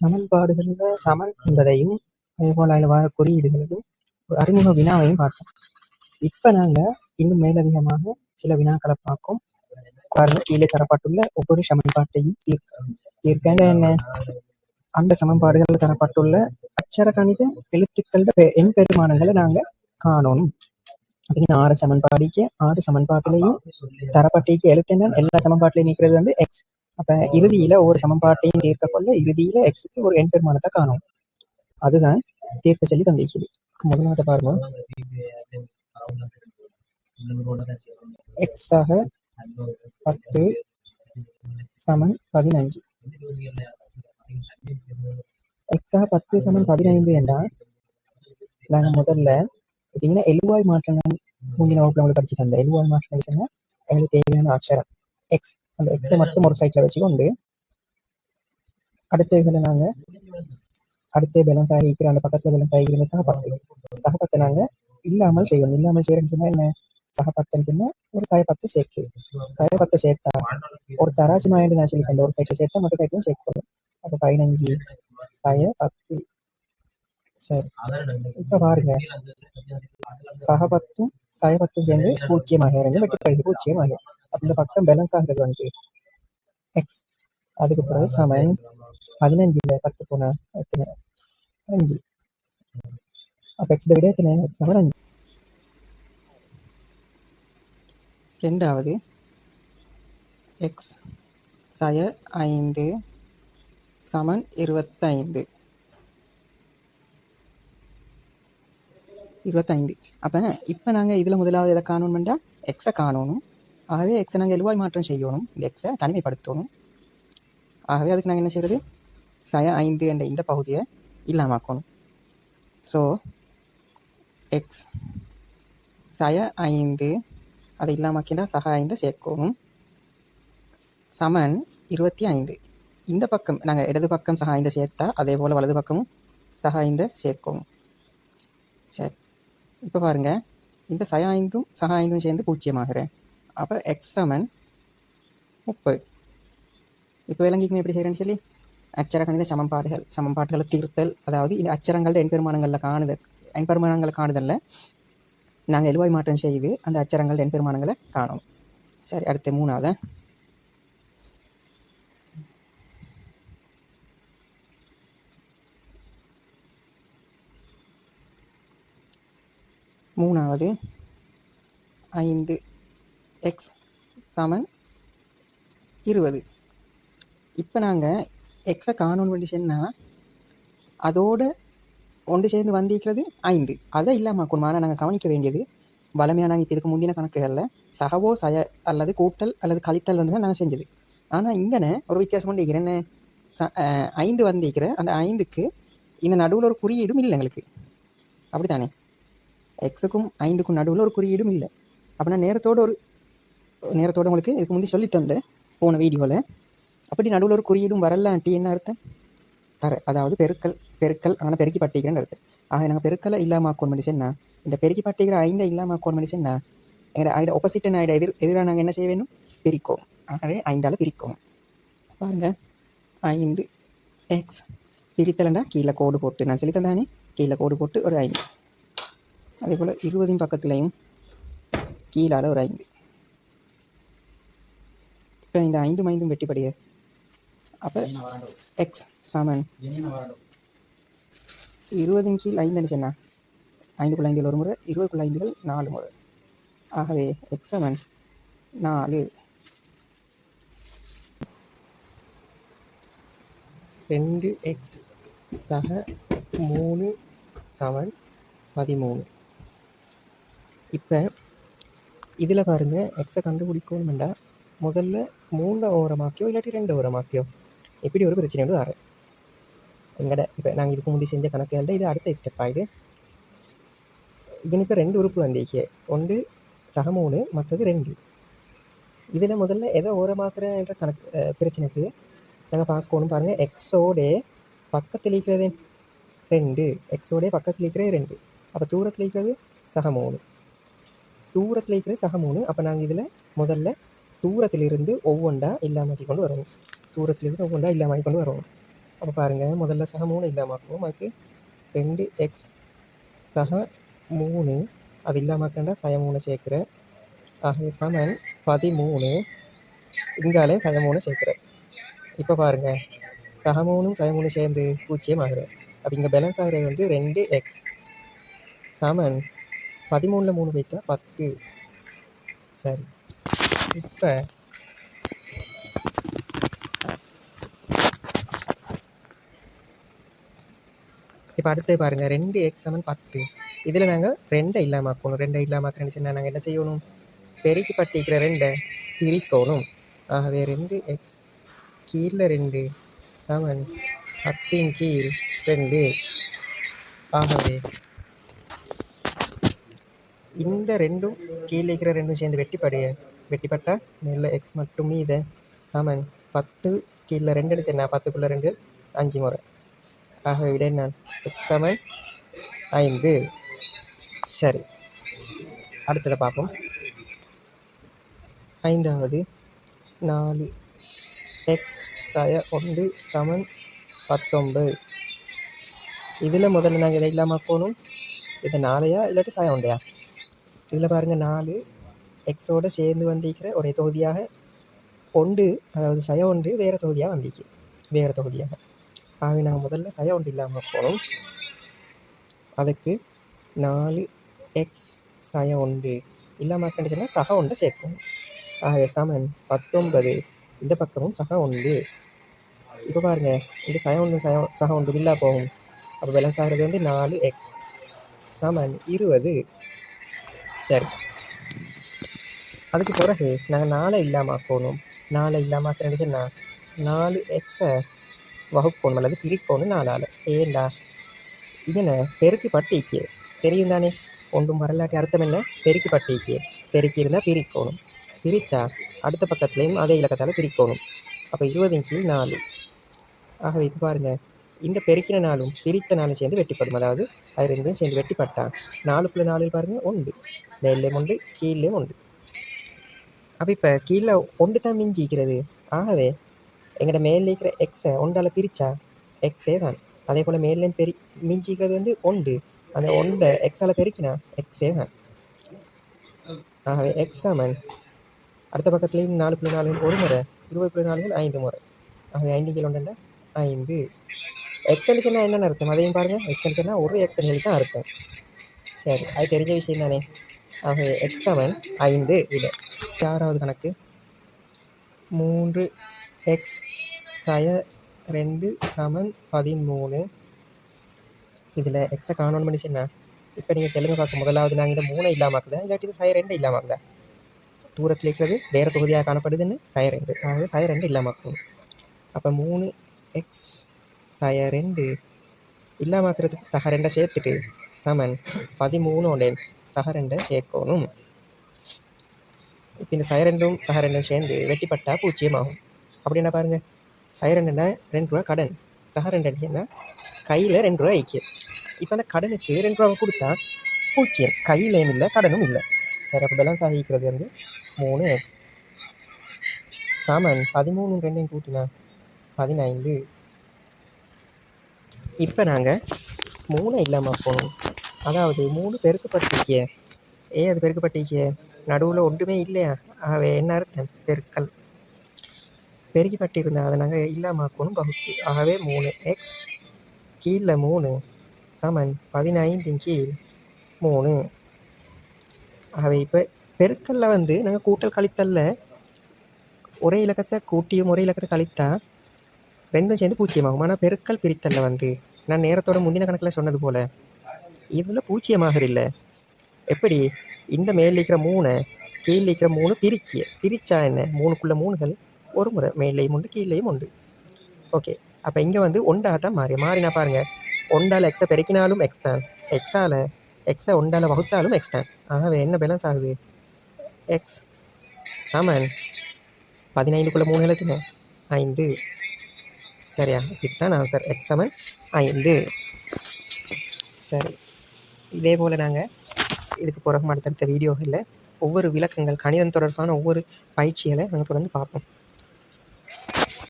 சமன்பாடுகள்ல சமன் என்பதையும், அதேபோல அதில் வர குறியீடுகளையும், ஒரு அறிமுக வினாவையும் பார்த்தோம். இப்ப நாங்க இன்னும் மேலதிகமாக சில வினாக்களை பார்க்கும் பாருங்க கீழே தரப்பட்டுள்ள ஒவ்வொரு சமன்பாட்டையும் தீர்க்க. தீர்க்க என்ன? அந்த சமன்பாடுகளில் தரப்பட்டுள்ள அட்சர கணித எழுத்துக்களோட எண் பெருமானங்களை நாங்க காணணும். அப்படின்னு ஆறு சமன்பாடிக்கு ஆறு சமன்பாட்டிலையும் தரப்பட்டிக்கு எழுத்து என்ன எல்லா சமன்பாட்டிலையும் இருக்கிறது வந்து எக்ஸ் அப்ப இறுதியில ஒவ்வொரு சமன்பாட்டையும் தீர்க்க கொள்ள இறுதியில எக்ஸுக்கு ஒரு எண் பெருமானத்தை காணும். அதுதான் தீர்க்க சொல்லி தந்திருக்குது முதலாவது பாருங்க எக்ஸ் ஆக பத்து சமன் பதினஞ்சு. எக்ஸ் ஆக பத்து சமன் பதினைந்து என்றால் நாங்க முதல்ல பார்த்தீங்கன்னா எழுவாய் மாற்றங்கள் முந்தின வகுப்புல உங்களுக்கு படிச்சுட்டு இருந்தேன் எழுவாய் மாற்றங்கள் சொன்னா எங்களுக்கு தேவையான அக்ஷரம். எக்ஸ் அந்த எக்ஸை மட்டும் ஒரு சைட்ல வச்சுக்கொண்டு அடுத்த இதில் நாங்க அடுத்த பேலன்ஸ் ஆகிக்கிற அந்த பக்கத்துல பேலன்ஸ் ஆகிக்கிற இந்த சகப்பத்து சகப்பத்தை நாங்க இல்லாமல் செய்யணும். இல்லாமல் செய்யறேன்னு சொன்னா என்ன? சகப்பத்துன்னு சொன்னா ஒரு சயப்பத்து சேர்க்கு பத்து சேர்த்தா ஒரு தராசி மாயண்டு நான் சொல்லி தந்த ஒரு சைட்ல சேர்த்தா மற்ற சைட்லையும் சேர்க்கணும். அப்ப பதினஞ்சு சய பத்து சரி இப்ப பாருங்க. சகபத்தும் சயபத்தும் சேர்ந்து பூஜ்ஜியமாக ரெண்டு வெட்டி கழிவு பூஜ்ஜியமாக. அப்ப இந்த பக்கம் பேலன்ஸ் ஆகிறது வந்து எக்ஸ் அதுக்கு பிறகு சமன் பதினஞ்சுல பத்து போனா எத்தனை? அஞ்சு. அப்ப எக்ஸ் விட எத்தனை? எக்ஸ் சமன் அஞ்சு. ரெண்டாவது. எக்ஸ் சய ஐந்து சமன் இருபத்தைந்து. இருபத்தைந்து. அப்போ இப்போ நாங்கள் இதில் முதலாவது எதை காணணும்டா எக்ஸை காணணும். ஆகவே எக்ஸை நாங்கள் எழுவாய் மாற்றம் செய்யணும். இந்த எக்ஸை தனிமைப்படுத்தணும். ஆகவே அதுக்கு நாங்கள் என்ன செய்யறது? சய ஐந்து என்ற இந்த பகுதியை இல்லாமாக்கணும். ஸோ எக்ஸ் சய ஐந்து அதை இல்லாமாக்கிண்டா சக ஐந்து சேர்க்கணும். சமன் இருபத்தி ஐந்து. இந்த பக்கம் நாங்கள் இடது பக்கம் சக ஐந்து சேர்த்தா அதே போல் வலது பக்கமும் சக ஐந்து சேர்க்கணும். சரி. இப்போ பாருங்க. இந்த சய ஐந்தும் சக ஐந்தும் சேர்ந்து பூஜ்ஜியமாகிறேன் அப்போ எக்ஸ் சமன் முப்பது இப்போ விளங்கிக்குமே எப்படி செய்கிறேன்னு சொல்லி அச்சர கணித சமன்பாடுகள் சமன்பாடுகளை தீர்த்தல் அதாவது இந்த அச்சரங்களோட எண்பெருமானங்களில் காணுதல் எண்பெருமானங்களை காணுதலில் நாங்கள் எழுவாய் மாற்றம் செய்து அந்த அச்சரங்கள் எண்பெருமானங்களை காணும் சரி அடுத்து மூணாவது மூணாவது ஐந்து எக்ஸ் சமன் இருபது. இப்போ நாங்கள் எக்ஸை காணோன்னு வேண்டி சொன்னால் அதோட ஒன்று சேர்ந்து வந்திருக்கிறது ஐந்து. அதை இல்லாமல் ஆனால் நாங்கள் கவனிக்க வேண்டியது வளமையாக நாங்கள் இப்போ இதுக்கு முந்தின கணக்குகளில் சகவோ சய அல்லது கூட்டல் அல்லது கழித்தல் வந்து தான் நாங்கள் செஞ்சது. ஆனால் இங்கன ஒரு வித்தியாசம் கொண்டு என்ன ச ஐந்து வந்திருக்கிற அந்த ஐந்துக்கு இந்த நடுவில் ஒரு குறியீடும் இல்லை எங்களுக்கு. அப்படி தானே எக்ஸுக்கும் ஐந்துக்கும் நடுவில் ஒரு குறியீடும் இல்லை. அப்படின்னா நேரத்தோட ஒரு நேரத்தோட உங்களுக்கு இதுக்கு முந்தி சொல்லித்தந்தேன் போன வீடியோவில் அப்படி நடுவில் ஒரு குறியீடும் வரலான்ட்டி என்ன அர்த்தம்? தர அதாவது பெருக்கல் பெருக்கல் ஆனால் பெருக்கி பட்டிக்கிறேன்னு அர்த்தம். ஆக நாங்கள் பெருக்கலை இல்லாமல் ஆக்கோன் பண்ணிச்சேன்னா இந்த பெருக்கி பட்டிக்கிற ஐந்தை இல்லாமல் ஆக்கோன் பண்ணிச்சேன்னா எங்களோட ஐட ஒப்போசிட் ஆகிட எதிர் எதிராக நாங்கள் என்ன செய்ய வேணும்? பிரிக்கும் ஆகவே ஐந்தால் பிரிக்கும் பாருங்கள் ஐந்து எக்ஸ் பிரித்தலண்டா கீழே கோடு போட்டு நான் சொல்லி தந்தானே? கீழே கோடு போட்டு ஒரு ஐந்து. அதே போல் இருபதின் பக்கத்துலையும் கீழால் ஒரு ஐந்து. இப்போ இந்த ஐந்தும் ஐந்தும் வெட்டிப்படிய. அப்போ எக்ஸ் சமன். இருபதின் கீழ் ஐந்து சொன்னா? ஐந்துக்குள்ள ஐந்தில் ஒரு முறை இருபதுக்குள்ள ஐந்துகள் நாலு முறை. ஆகவே எக்ஸ் சமன் நாலு. ரெண்டு எக்ஸ் சக மூணு சமன் பதிமூணு. இப்போ இதில் பாருங்கள் எக்ஸை கண்டுபிடிக்கணுமெண்டா முதல்ல மூணு ஓரமாக்கியோ இல்லாட்டி ரெண்டு ஓரமாக்கியோ? இப்படி ஒரு பிரச்சனை வந்து வர எங்கட இப்போ நாங்கள் இதுக்கு முன்னாடி செஞ்ச கணக்குகளில் இது அடுத்த ஸ்டெப் இதுன்னு இப்போ ரெண்டு உறுப்பு வந்திருக்கே. ஒன்று சக மூணு மற்றது ரெண்டு. இதில் முதல்ல எதை ஓரமாக்குறன்ற கணக்கு பிரச்சனைக்கு நாங்கள் பார்க்கணும் பாருங்கள் எக்ஸோடே பக்கத்தில் இருக்கிறது ரெண்டு. எக்ஸோடே பக்கத்தில் இருக்கிறது ரெண்டு. அப்போ தூரத்தில் இருக்கிறது சக மூணு. தூரத்தில் இருக்கிறது சக மூணு. அப்போ நாங்கள் இதில் முதல்ல தூரத்திலிருந்து ஒவ்வொன்றா இல்லாமக்கி கொண்டு வரணும் தூரத்திலிருந்து ஒவ்வொன்றா இல்லாமக்கி கொண்டு வரணும் அப்போ பாருங்கள் முதல்ல சக மூணு இல்லாமாக்குவோம். அதுக்கு ரெண்டு எக்ஸ் சக மூணு அது இல்லாமக்கண்டா சய மூணு சேர்க்குற. ஆகிய சமன் பதிமூணு இங்காலே சய மூணு சேர்க்குற. இப்போ பாருங்கள் சக மூணும் சய மூணு சேர்ந்து பூச்சியம் ஆகுற அப்போ இங்கே பேலன்ஸ் ஆகுறது வந்து ரெண்டு எக்ஸ் சமன் பதிமூணில் மூணு வைத்தா பத்து. சரி. இப்போ இப்போ அடுத்து பாருங்கள் ரெண்டு எக்ஸ் சமன் பத்து. இதில் நாங்கள் ரெண்டை இல்லாமாக்கணும் ரெண்டை இல்லாமல் சொன்னால் நாங்கள் என்ன செய்யணும்? பெருக்கி பட்டிக்கிற ரெண்டை பிரிக்கணும். ஆகவே ரெண்டு எக்ஸ் கீழே ரெண்டு சமன் பத்தின் கீழ் ரெண்டு. ஆகவே இந்த ரெண்டும் கீழே இருக்கிற ரெண்டும் சேர்ந்து வெட்டிப்படைய வெட்டிப்பட்டா மேலே எக்ஸ் மட்டும் மீத. சமன். பத்து கீழே ரெண்டு அடிச்சு என்ன? பத்துக்குள்ளே ரெண்டு அஞ்சு முறை. ஆகவே விட நான். எக்ஸ் சமன். ஐந்து. சரி. அடுத்ததை பார்ப்போம். ஐந்தாவது. நாலு. எக்ஸ் ஒன்று சமன் பத்தொன்பது. இதில் முதல்ல நாங்கள் இதை இல்லாமல் போகணும்? இது நாளையா? இல்லாட்டி சாயம் உண்டையா? இதில் பாருங்கள் நாலு எக்ஸோடு சேர்ந்து வந்திருக்கிற ஒரே தொகுதியாக ஒன்று அதாவது சய ஒன்று வேறு தொகுதியாக வந்திருக்கு. வேறு தொகுதியாக. ஆகவே நாங்கள் முதல்ல சய ஒன்று இல்லாமல் போகிறோம் அதுக்கு நாலு எக்ஸ் சய ஒன்று இல்லாமல் கண்டிச்சுன்னா சக ஒன்றை சேர்க்கணும் ஆகவே சமன் பத்தொன்பது இந்த பக்கமும் சக ஒன்று. இப்போ பாருங்கள் இந்த சய ஒன்று சய சக ஒன்று இல்லா போகும். அப்போ பேலன்ஸ் ஆகிறது வந்து நாலு எக்ஸ் சமன் இருபது. சரி. அதுக்கு பிறகு நாங்கள் நாளை இல்லாமல் போகணும். நாளை இல்லாமல் ஆக்கிறேன்னு நாலு எக்ஸை வகுக்கணும் அல்லது பிரிப்போணும் நாலால் ஏண்டா? இதனை பெருக்கி பட்டிக்கு. தெரியும் தானே? ஒன்றும் வரலாற்று அர்த்தம் என்ன? பெருக்கி பட்டிக்கு. பெருக்கி இருந்தால் பிரிக்கணும் பிரித்தா அடுத்த பக்கத்துலேயும் அதே இலக்கத்தால் பிரிக்கணும் அப்போ இருபதின் கீழ் நாலு. ஆகவே இப்போ பாருங்கள் இந்த பெருக்கின நாளும் பிரித்த நாளும் சேர்ந்து வெட்டிப்படும். அதாவது அது ரெண்டும் சேர்ந்து வெட்டிப்பட்டா நாலுக்குள்ளே நாலு பாருங்கள் உண்டு மேலே உண்டு கீழேயும் உண்டு அப்போ இப்போ கீழே ஒன்று தான் மிஞ்சிக்கிறது ஆகவே எங்கள்ட மேலே இருக்கிற எக்ஸை ஒன்றால் பிரித்தா எக்ஸே தான். அதே போல் மேலேயும் பெரி மிஞ்சிக்கிறது வந்து ஒன்று. அந்த ஒன்றை எக்ஸால் பெருக்கினா எக்ஸே தான். ஆகவே எக்ஸ் அடுத்த பக்கத்துலேயும் நாலு புள்ளி நாலு ஒரு முறை இருபது புள்ளி நாலுகள் ஐந்து முறை. ஆகவே ஐந்து கிலோ ஒன்றுண்டா ஐந்து. சொன்னால் என்னென்ன அர்த்தம்? அதையும் பாருங்கள் எக்ஸ்டென்ஷன்னா ஒரு எக்ஸ்டென்ஷன் தான் அர்த்தம். சரி அது தெரிஞ்ச விஷயம் தானே. ஆகவே எக்ஸ் செவன் ஐந்து விட. ஆறாவது கணக்கு? மூன்று எக்ஸ் சய ரெண்டு சமன் பதிமூணு. இதில் எக்ஸை காணணும் பண்ணிச்சுன்னா இப்போ நீங்கள் செல்லுங்க பார்க்க. முதலாவது நாங்கள் இதை மூணை இல்லாமக்குதா இல்லாட்டி இது சய ரெண்டு இல்லாமக்குதா தூரத்தில் இருக்கிறது வேறு தொகுதியாக காணப்படுதுன்னு சய ரெண்டு. ஆகவே சய ரெண்டு இல்லாமக்கணும் அப்போ மூணு எக்ஸ் சய ரெண்டு இல்லாமாக்குறதுக்கு சக ரெண்டை சேர்த்துட்டு சமன் ஒன்று சக ரெண்டை சேர்க்கணும். இப்போ இந்த சை ரெண்டும் சக ரெண்டும் சேர்ந்து வெட்டிப்பட்டா பூச்சியமாகும் அப்படின்னா பாருங்கள் சய ரெண்டுன்னா ரெண்டு ரூபா கடன். சக ரெண்டு அடின்னா கையில் ரெண்டு ரூபா ஐக்கியம். இப்போ அந்த கடனுக்கு ரெண்டு ரூபா கொடுத்தா பூச்சியம் கையிலையும் இல்லை கடனும் இல்லை. சரி அப்போ பேலன்ஸ் ஆகிக்கிறது வந்து மூணு எக்ஸ் சாமன் பதிமூணு ரெண்டையும் கூட்டினா பதினைந்து. இப்போ நாங்கள் மூணு இல்லாமல் போகணும். அதாவது மூணு பெருக்கப்பட்டிருக்கிய ஏ அது பெருக்கப்பட்டிருக்கிய நடுவில் ஒன்றுமே இல்லையா? ஆகவே என்ன அர்த்தம்? பெருக்கல். பெருக்கப்பட்டிருந்தால் அதை நாங்கள் இல்லாமக்கணும் பகுத்து. ஆகவே மூணு. எக்ஸ் கீழே மூணு. சமன். பதினைந்தின் கீழ் மூணு. ஆகவே இப்போ பெருக்கல்ல வந்து நாங்கள் கூட்டல் கழித்தல்ல. ஒரே இலக்கத்தை கூட்டியும் ஒரே இலக்கத்தை கழித்தா ரெண்டும் சேர்ந்து பூஜ்ஜியமாகும். ஆனால் பெருக்கல் பிரித்தல்ல வந்து. நான் நேரத்தோட முந்தின கணக்கில் சொன்னது போல். இதில் பூச்சியமாக இல்லை. எப்படி? இந்த மேல் இருக்கிற மூணை கீழே இருக்கிற மூணு பிரிக்கிய. பிரித்தா என்ன? மூணுக்குள்ள மூணுகள். ஒரு முறை மேலேயும் உண்டு கீழேயும் உண்டு. ஓகே அப்போ இங்கே வந்து ஒண்டாக தான் மாறி. மாறினா பாருங்கள் ஒண்டால் எக்ஸை பெருக்கினாலும் எக்ஸ் தான். எக்ஸால் எக்ஸை ஒண்டால் வகுத்தாலும் எக்ஸ் தான். ஆகவே என்ன பேலன்ஸ் ஆகுது? எக்ஸ் சமன். பதினைந்துக்குள்ளே மூணு எழுத்துங்க ஐந்து. சரியா? இதுதான் ஆன்சர் எக்ஸ் சமன் ஐந்து. சரி. இதே போல் நாங்கள் இதுக்கு பிறகு அடுத்தடுத்த வீடியோகளில் ஒவ்வொரு விளக்கங்கள் கணிதம் தொடர்பான ஒவ்வொரு பயிற்சிகளை நாங்கள் தொடர்ந்து பார்ப்போம்.